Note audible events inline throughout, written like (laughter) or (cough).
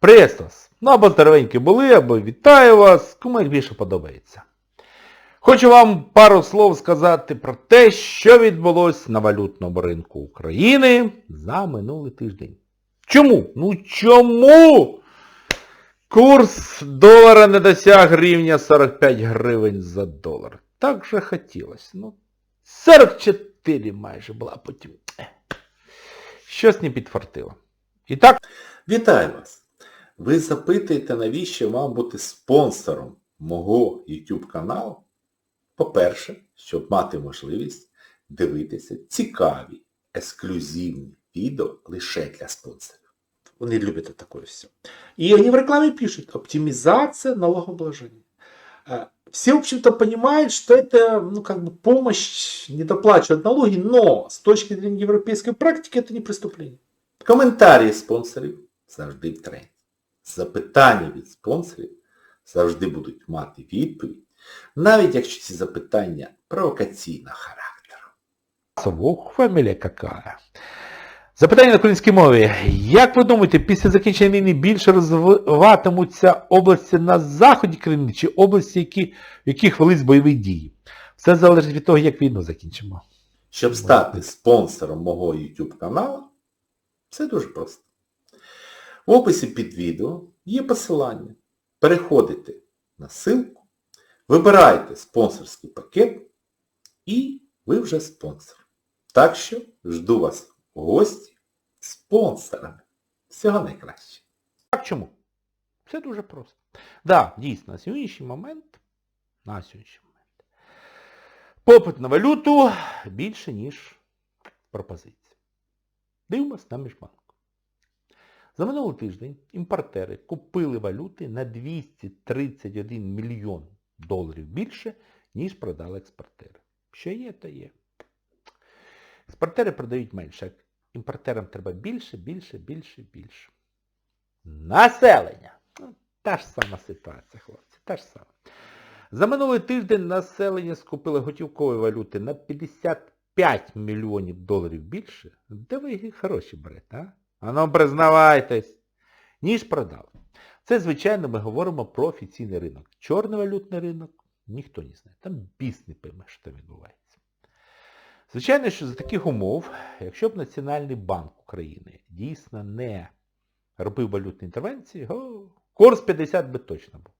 Престос. Ну або здоровенькі були, або вітаю вас, кому як більше подобається. Хочу вам пару слов сказати про те, що відбулось на валютному ринку України за минулий тиждень. Чому? Ну чому? Курс долара не досяг рівня 45 гривень за долар. Так же хотілося. Ну, 44 майже була потім. Щось не підфартило. І так, Вітаю вас! Ви запитуєте, навіщо вам бути спонсором мого YouTube каналу? По-перше, щоб мати можливість дивитися цікаві, ексклюзивні відео лише для спонсорів. Вони люблять таке все. И они в рекламе пишут, оптимизация налогообложения. Э, Все, в общем-то, понимают, что это, ну, как бы помощь, не доплачивают налоги, но с точки зрения европейской практики это не преступление. Коментарі спонсорів завжди в тренді. Запитання від спонсорів завжди будуть мати відповідь, навіть якщо ці запитання провокаційного характеру. Совок фамілія какая? Запитання на українській мові. Як ви думаєте, після закінчення війни більше розвиватимуться області на заході країни чи області, які, в яких велись бойові дії? Все залежить від того, як війну закінчимо. Щоб стати спонсором мого YouTube каналу, все дуже просто. В описі під відео є посилання. Переходите на ссылку, вибирайте спонсорський пакет і ви вже спонсор. Так що жду вас в гості спонсорами. Всього найкраще. Так чому? Все дуже просто. Так, да, дійсно, на сьогоднішній момент, на сьогоднішній момент, попит на валюту більше, ніж пропозиція. Дивимось на міжбанку. За минулий тиждень імпортери купили валюти на 231 мільйон доларів більше, ніж продали експортери. Що є, то є. Експортери продають менше, імпортерам треба більше, більше, більше, більше. Населення. Ну, Та ж сама ситуація, хлопці, та ж сама. За минулий тиждень населення скупило готівкової валюти на 55 мільйонів доларів більше. Де ви їх гроші берете, а? А ну признавайтесь. Ніж продали. Це, звичайно, ми говоримо про офіційний ринок. Чорний валютний ринок ніхто не знає. Там біс не пойме, що там відбувається. Звичайно, що за таких умов, якщо б Національний банк України дійсно не робив валютні інтервенції, о, курс 50 би точно був.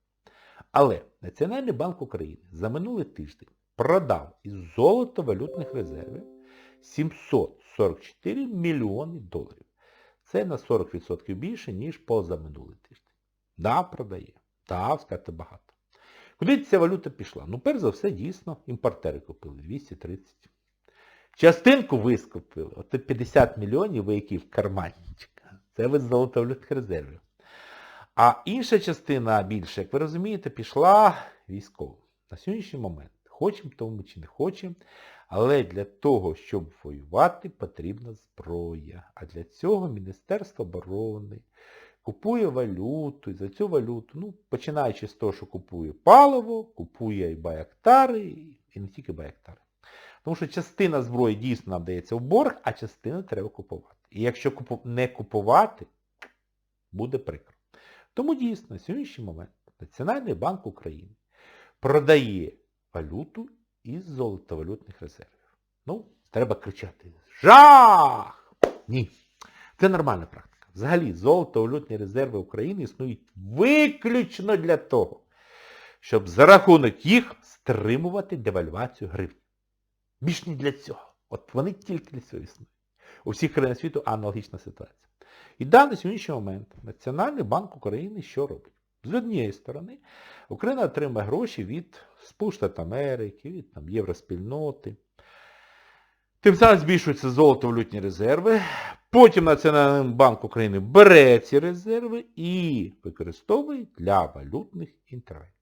Але Національний банк України за минулий тиждень продав із золото-валютних резервів 744 мільйони доларів. Це на 40% більше, ніж позаминулий тиждень. Да, продає. Да, сказати багато. Куди ця валюта пішла? Ну, перш за все, дійсно, імпортери купили 230. Частинку ви скупили. От 50 мільйонів ви які в карманчика. Це ви з золотовалютних резервів. А інша частина більше, як ви розумієте, пішла військовим. На сьогоднішній момент, хочемо того ми чи не хочемо, але для того, щоб воювати, потрібна зброя. А для цього Міністерство оборони купує валюту, і за цю валюту, ну, починаючи з того, що купує паливо, купує і баяктари, і не тільки баяктари. Тому що частина зброї дійсно нам дається в борг, а частину треба купувати. І якщо не купувати, буде прикро. Тому дійсно, на сьогоднішній момент Національний банк України продає валюту із золотовалютних резервів. Ну, треба кричати Жах! Ні. Це нормальна практика. Взагалі, золотовалютні резерви України існують виключно для того, щоб за рахунок їх стримувати девальвацію гривні. Більш не для цього. От вони тільки для цього існують. У всіх країнах світу аналогічна ситуація. І да, на сьогоднішній момент Національний банк України що робить? З однієї сторони, Україна отримає гроші від Сполучених Америки, від там, євроспільноти. Тим самим збільшуються золотовалютні резерви. Потім Національний банк України бере ці резерви і використовує для валютних інтервенцій.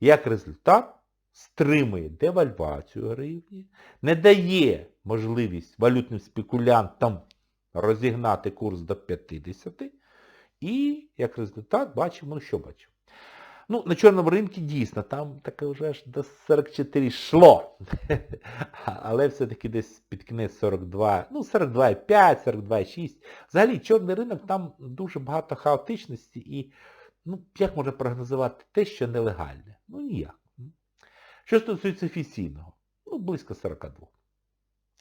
Як результат, стримує девальвацію гривні, не дає можливість валютним спекулянтам розігнати курс до 50 і, як результат, бачимо, ну що бачимо? Ну, на чорному ринку дійсно, там таке вже аж до 44 йшло. (laughs) Але все-таки десь під кінець 42, ну 42,5, 42,6. Взагалі, чорний ринок, там дуже багато хаотичності і, ну, як можна прогнозувати те, що нелегальне? Ну, ніяк. Що стосується офіційного? Ну, близько 42.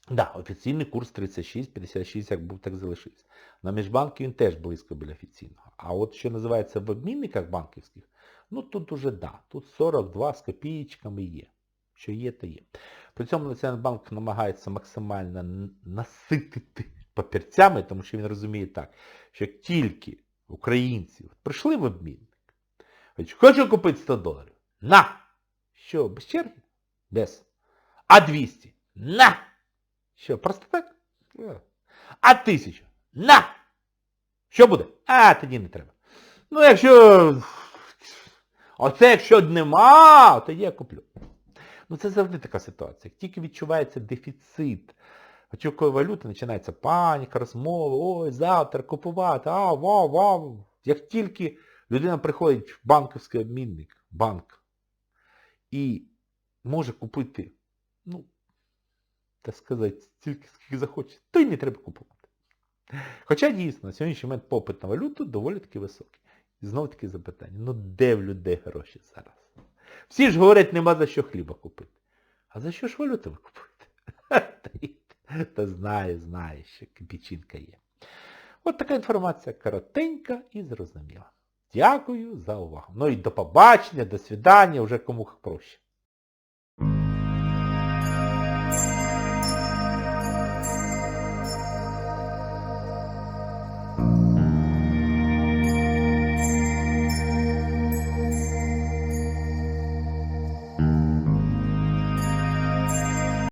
Да, офіційний курс 36, 56, як був, так залишився. На міжбанку він теж близько біля офіційного. А от що називається в обмінниках банківських, ну тут уже да, тут 42 з копієчками є. Що є, то є. При цьому Національний банк намагається максимально наситити папірцями, тому що він розуміє так, що як тільки українці прийшли в обмінник, хочу купити 100 доларів. На! Що, без черги? Без. А 200? На! Що, просто так? Е. А тисячу? На! Що буде? А, тоді не треба. Ну, якщо... Оце якщо нема, тоді я куплю. Ну це завжди така ситуація. Тільки відчувається дефіцит очікої валюти, починається паніка, розмови, ой, завтра купувати, а, вау, вау. Як тільки людина приходить в банківський обмінник, банк, і може купити, ну, так сказати, стільки, скільки захоче, то й не треба купувати. Хоча дійсно, на сьогоднішній момент попит на валюту доволі таки високий. І знову таки запитання, ну де в людей гроші зараз? Всі ж говорять, нема за що хліба купити. А за що ж валюту ви купуєте? (laughs) Та, Та знаю, знаю, що печінка є. От така інформація коротенька і зрозуміла. Дякую за увагу. Ну і до побачення, до свидання, вже кому проще. you